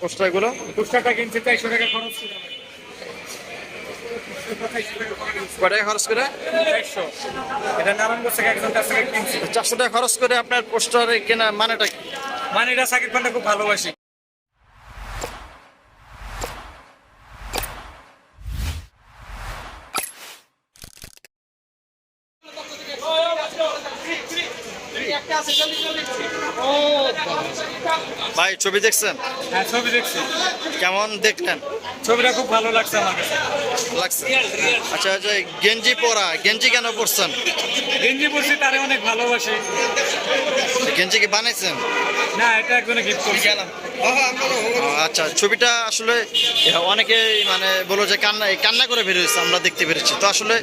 পোস্টারগুলো? পোস্টারটা টাকা খরচ ছিল। টাকা খরচ করে? এটা নারায়ণগঞ্জ থেকে একজন কাছ থেকে কিনছি। চারশো টাকা খরচ করে আপনার পোস্টারে কেনা মানেটা মানেটা মানে এটা সাকিব খানটা খুব ভালোবাসি। ভাই ছবি দেখছেন? হ্যাঁ ছবি দেখছি। কেমন দেখলেন? ছবিটা খুব ভালো লাগছে আমার কাছে। লাগছে? আচ্ছা যে গেঞ্জি পরা গেঞ্জি কেন পরছেন? গেঞ্জি পরছি তারে অনেক ভালোবাসি। গেঞ্জি কি বানাইছেন? না এটা একজনে গিফট করছি। আচ্ছা ছবিটা আসলে অনেকে মানে বলো যে কান্না কান্না করে বেরিয়েছে আমরা দেখতে পেরেছি। তো আসলে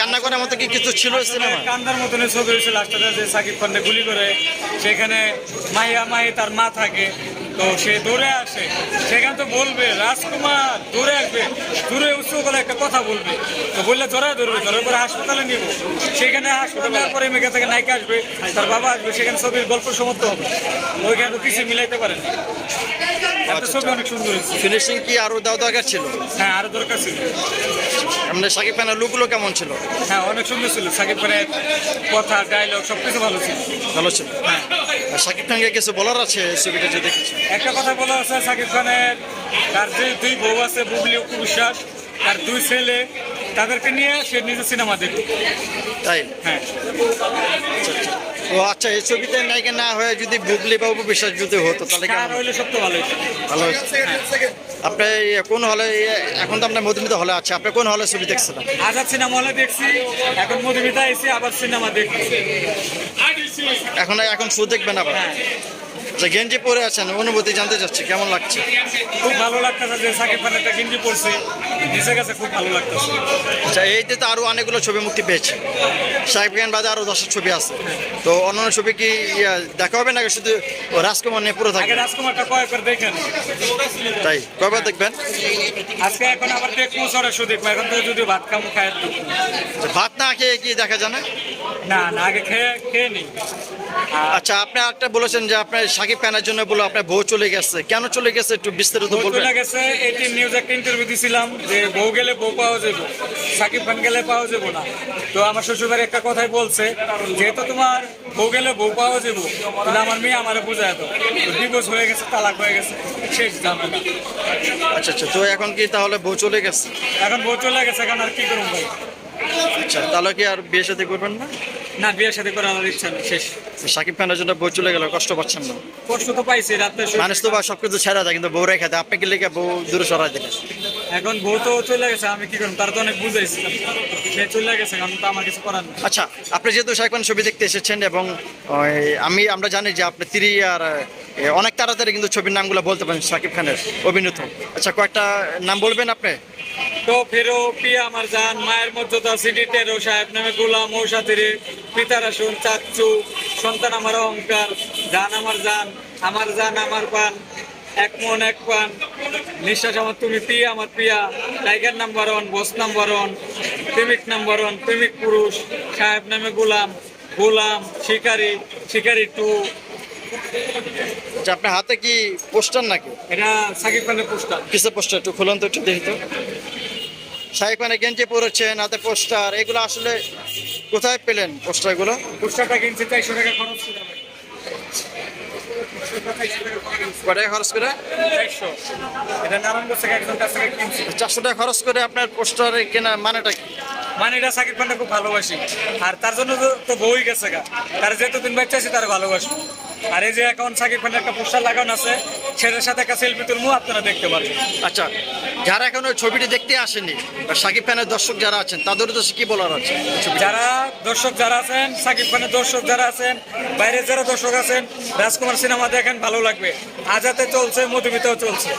কান্না করার মতো কি কিছু ছিল সিনেমা কান্দার মতন ছবি হয়েছে লাস্টটা যে সাকিব খানকে গুলি করে সেখানে মাহিয়া মাহি তার মা থাকে তো সে দৌড়ে আসে সেখানে তো বলবে রাজকুমার দূরে আসবে দূরে উৎসব বলে একটা কথা বলবে। তো বললে জড়ায় ধরবে ধরে করে হাসপাতালে নিব। সেখানে হাসপাতালে নেওয়ার পরে মেঘা থেকে নায়িকা আসবে তার বাবা আসবে সেখানে ছবির গল্প সমাপ্ত হবে। ওইখানে তো কিছু মিলাইতে পারেন ছবি অনেক সুন্দর ফিনিশিং কি আরও দেওয়া দরকার ছিল? হ্যাঁ আরও দরকার ছিল। এমনি সাকিব খানের লুকগুলো কেমন ছিল? হ্যাঁ অনেক সুন্দর ছিল। সাকিব খানের কথা ডায়লগ সব কিছু ভালো ছিল। ভালো ছিল। সাকিব খানকে কিছু বলার আছে ছবিটা যে দেখেছি একটা কথা বলা আছে সাকিব খানের তার যে দুই বউ আছে বুবলি অপু বিশ্বাস তার দুই ছেলে তাদেরকে নিয়ে সে নিজে সিনেমা দেখবে। তাই? হ্যাঁ। ও আচ্ছা এই ছবিতে নায়িকা না হয়ে যদি বুবলি বাবু বিশ্বাস যদি হতো তাহলে কেমন হইলে সবচেয়ে ভালো আপনি কোন হলে এখন তো আপনার মধুমিতা হলে আছে আপনি কোন হলে ছবি দেখছিলেন আজাদ সিনেমা হলে দেখছি এখন মধুমিতা এসে আবার সিনেমা দেখছি। এখন এখন শো দেখবেন আবার? আচ্ছা গেঞ্জি পরে আছেন অনুভূতি জানতে চাচ্ছি কেমন লাগছে? খুব ভালো লাগতেছে যে সাকিব খানের একটা গেঞ্জি পরছে নিজে কাছে খুব ভালো লাগতেছে। আচ্ছা এইতে তো আরও অনেকগুলো ছবি মুক্তি পেয়েছে। সাহেব খান বাদে আরও দশটা ছবি আছে। তো অন্যান্য ছবি কি দেখা হবে নাকি শুধু রাজকুমার নিয়ে পুরো থাকে রাজকুমারটা কয়েক করে দেখেন? তাই কবে দেখবেন? আজকে এখন আবার দেখব সরাসরি দেখব। এখন তো যদি ভাত খামো খায় ভাত না খেয়ে কি দেখা জানে না? না আগে খেয়ে খেয়ে নিই। আচ্ছা আপনি একটা বলেছেন যে আপনার সাকিব খানের জন্য বলে আপনার বউ চলে গেছে। কেন চলে গেছে একটু বিস্তারিত বলবেন? চলে গেছে এইটিন নিউজ একটা ইন্টারভিউ দিছিলাম যে বউ গেলে বউ পাওয়া যাবে সাকিব খান গেলে পাওয়া যাব না। তো আমার শ্বশুরবাড়ি একটা কথাই বলছে যেহেতু তোমার বউ গেলে বউ পাওয়া যাব তাহলে আমার মেয়ে আমার বোঝা যেত ডিভোর্স হয়ে গেছে তালাক হয়ে গেছে শেষ ঝামেলা। আচ্ছা আচ্ছা তো এখন কি তাহলে বউ চলে গেছে? এখন বউ চলে গেছে এখন আর কি করুন ভাই? আচ্ছা তাহলে কি আর বিয়ে সাথে করবেন না? না বিয়ের সাথে করে আমার ইচ্ছা নেই শেষ। সাকিব খানের জন্য বউ চলে গেল কষ্ট পাচ্ছেন না। কষ্ট তো পাইছি শুয়ে- মানুষ তো বা সবকিছু ছেড়া যায় কিন্তু বউ রেখে দেয়। আপনি কি লেগে বউ দূরে সরাই দিলেন? এখন বউ তো চলে গেছে আমি কি করুন তার তো অনেক বুঝাইছি। সে চলে গেছে এখন তো আমার কিছু করার নেই। আচ্ছা আপনি যেহেতু শাকিব খান ছবি দেখতে এসেছেন এবং আমি আমরা জানি যে আপনি তিরি আর অনেক তাড়াতাড়ি কিন্তু ছবির নামগুলো বলতে পারেন শাকিব খানের অভিনীত। আচ্ছা কয়েকটা নাম বলবেন আপনি? তো ফেরো পিয়া আমার জান মায়ের মর্যাদা সিডি টেরো সাহেব নামে গোলাম মৌসাতিরে পিতার আসুন চাচ্চু সন্তান আমার অহংকার জান আমার জান আমার জান আমার পান এক মন এক পান নিঃশ্বাস আমার তুমি পিয়া আমার পিয়া tiger number one boss number one প্রেমিক নাম্বার ওয়ান প্রেমিক পুরুষ সাহেব নামে গোলাম গোলাম শিকারি শিকারি টু। আচ্ছা আপনার হাতে কি পোস্টার নাকি? এটা সাকিব খানের পোস্টার। কিসের পোস্টার? একটু খুলুন তো একটু দেখি তো। শাকিব খানের গেঞ্জি পরেছেন হাতে পোস্টার এগুলো আসলে কোথায় পেলেন পোস্টারগুলো? পোস্টারটা কিনছে চারশো টাকা খরচ টাকা খরচ করে? চারশো। টাকা খরচ করে আপনার পোস্টারে কেনা মানেটা কি? মানে এটা সাকিব খানটা খুব ভালোবাসি। আর তার জন্য তো- বই গেছে গা। তার যেহেতু দিন বাচ্চা আছে তার ভালোবাসি আর এই যে এখন সাকিব খানের একটা পোস্টার লাগানো আছে সেটার সাথে একটা সেলফি তুলবো আপনারা দেখতে পারবেন। আচ্ছা যারা এখন ওই ছবিটি দেখতে আসেনি বা শাকিব খানের দর্শক যারা আছেন তাদের তো কি বলার আছে? যারা দর্শক যারা আছেন সাকিব খানের দর্শক যারা আছেন বাইরে যারা দর্শক আছেন রাজকুমার সিনেমা দেখেন ভালো লাগবে। আজাতে চলছে মধুমিতাও চলছে।